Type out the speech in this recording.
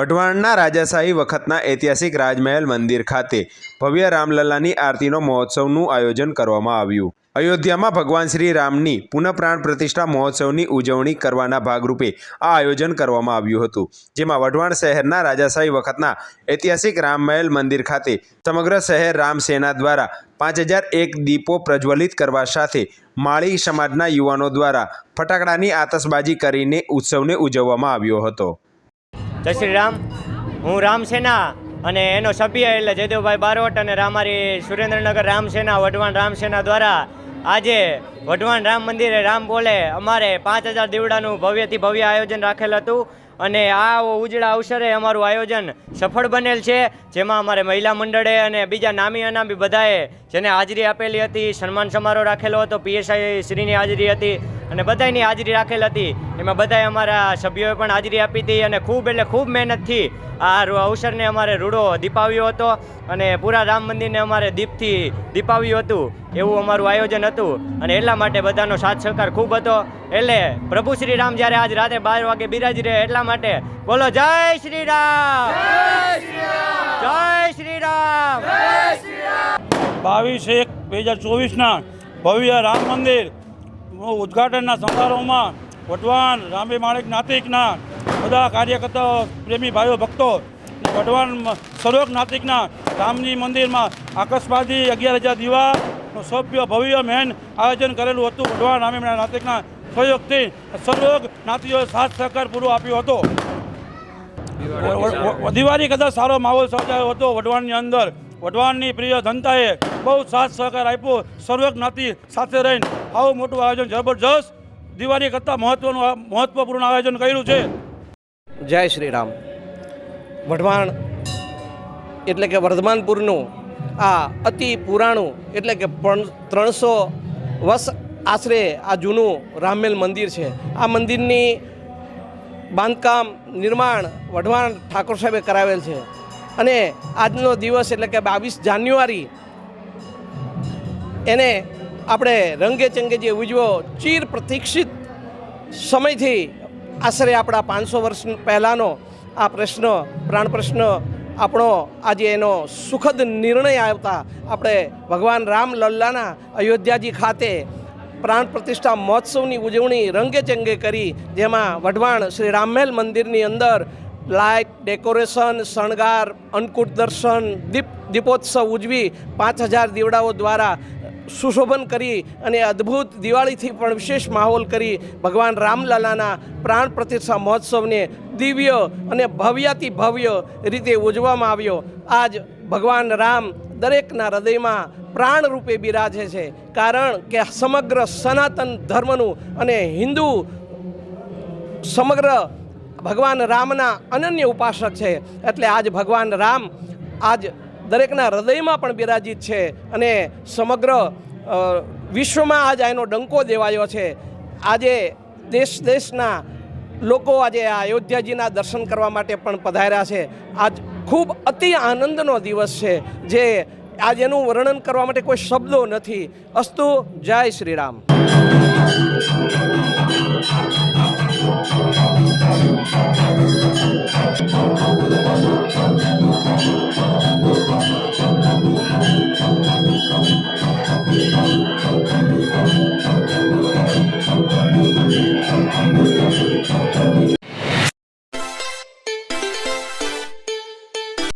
વઢવાણના રાજાશાહી વખતના ઐતિહાસિક રાજમહેલ મંદિર ખાતે ભવ્ય રામલલ્લાની આરતીનો મહોત્સવનું આયોજન કરવામાં આવ્યું. અયોધ્યામાં ભગવાન શ્રી રામની પુનઃપ્રાણ પ્રતિષ્ઠા મહોત્સવની ઉજવણી કરવાના ભાગરૂપે આ આયોજન કરવામાં આવ્યું હતું, જેમાં વઢવાણ શહેરના રાજાશાહી વખતના ઐતિહાસિક રામમહેલ મંદિર ખાતે સમગ્ર શહેર રામસેના દ્વારા પાંચ હજાર એક દીપો પ્રજ્વલિત કરવા સાથે માળી સમાજના યુવાનો દ્વારા ફટાકડાની આતશબાજી કરીને ઉત્સવને ઉજવવામાં આવ્યો હતો. જય શ્રી રામ. હું રામસેના અને એનો સભ્ય એટલે જયદેવભાઈ બારોટ અને રામારી સુરેન્દ્રનગર રામસેના વઢવાણ રામસેના દ્વારા આજે વઢવાણ રામ મંદિરે રામ બોલે, અમારે પાંચ હજાર દીવડાનું ભવ્યથી ભવ્ય આયોજન રાખેલ હતું અને આ ઉજળા અવસરે અમારું આયોજન સફળ બનેલ છે, જેમાં અમારે મહિલા મંડળે અને બીજા નામી અનામી બધાએ જેને હાજરી આપેલી હતી, સન્માન સમારોહ રાખેલો હતો, પીએસઆઈ શ્રીની હાજરી હતી અને બધાની હાજરી રાખેલ હતી. એમાં બધાએ અમારા સભ્યોએ પણ હાજરી આપી હતી અને ખૂબ એટલે ખૂબ મહેનતથી આ અવસરને અમારે રૂડો દીપાવ્યો હતો અને પૂરા રામ મંદિરને અમારે દીપથી દીપાવ્યું હતું. એવું અમારું આયોજન હતું અને એટલા માટે બધાનો સાથ સહકાર ખૂબ હતો. એટલે પ્રભુ શ્રી રામ જ્યારે આજ રાતે બાર વાગે બિરાજી રહે એટલા માટે બોલો જય શ્રી રામ. જય શ્રી રામ. બાવીસ એક બે હજાર ચોવીસના ભવ્ય રામ મંદિર ઉદ્ઘાટનના સમારોહમાં વટવાન રામભાઈ માણેક નાતિકના બધા કાર્યકર્તાઓ, પ્રેમી ભાઈઓ, ભક્તો વઢવાણ સર્વક નાતિકના રામજી મંદિરમાં આકસ્માતી અગિયાર હજાર દીવાનું સભ્ય ભવ્ય મેન આયોજન કરેલું હતું. વઢવાણ રામી નાતિકના સહયોગથી સર્વક નાતિઓએ સાથ સહકાર પૂરો આપ્યો હતો. દિવાળી કદાચ સારો માહોલ સર્જાયો હતો. વઢવાણની અંદર વઢવાણની પ્રિય જનતાએ બહુ સાથ સહકાર આપ્યો. સર્વક જ્ઞાતિ સાથે રહીને આવું મોટું આયોજન જબરજસ્ત દિવાળી કરતાં મહત્વનું મહત્વપૂર્ણ આયોજન કર્યું છે. જય શ્રી રામ. વઢવાણ એટલે કે વર્ધમાનપુરનું, આ અતિ પુરાણું એટલે કે ત્રણસો વર્ષ આશરે આ જૂનું રામમેલ મંદિર છે. આ મંદિરની બાંધકામ નિર્માણ વઢવાણ ઠાકોર સાહેબે કરાવેલ છે. અને આજનો દિવસ એટલે કે બાવીસ જાન્યુઆરી, એને આપણે રંગે ચંગે જે ઉજવો, ચીર પ્રતિક્ષિત સમયથી આશરે આપણા પાંચસો વર્ષ પહેલાંનો આ પ્રશ્ન, પ્રાણ પ્રશ્ન, આપણો આજે એનો સુખદ નિર્ણય આવતા આપણે ભગવાન રામ લલ્લાના અયોધ્યાજી ખાતે પ્રાણ પ્રતિષ્ઠા મહોત્સવની ઉજવણી રંગે ચંગે કરી, જેમાં વઢવાણ શ્રી રામમહેલ મંદિરની અંદર લાઇટ, ડેકોરેશન, શણગાર, અન્નકૂટ દર્શન, દીપ, દીપોત્સવ ઉજવી પાંચ હજાર દીવડાઓ દ્વારા સુશોભન કરી અને અદ્ભુત દિવાળીથી પણ વિશેષ માહોલ કરી ભગવાન રામલાલાના પ્રાણ પ્રતિષ્ઠા મહોત્સવને દિવ્ય અને ભવ્યાતિ ભવ્ય રીતે ઉજવવામાં આવ્યો. આજ ભગવાન રામ દરેકના હૃદયમાં પ્રાણ રૂપે બિરાજે છે. કારણ કે સમગ્ર સનાતન ધર્મનું અને હિન્દુ સમગ્ર ભગવાન રામના અનન્ય ઉપાસક છે. એટલે આજ ભગવાન રામ આજ દરેકના હૃદયમાં પણ બિરાજિત છે અને સમગ્ર વિશ્વમાં આજ એનો ડંકો દેવાયો છે. આજે દેશ, દેશના લોકો આજે આ અયોધ્યાજીના દર્શન કરવા માટે પણ પધાર્યા છે. આજ ખૂબ અતિ આનંદનો દિવસ છે જે આજ એનું વર્ણન કરવા માટે કોઈ શબ્દો નથી. અસ્તુ, જય શ્રીરામ. Thank you.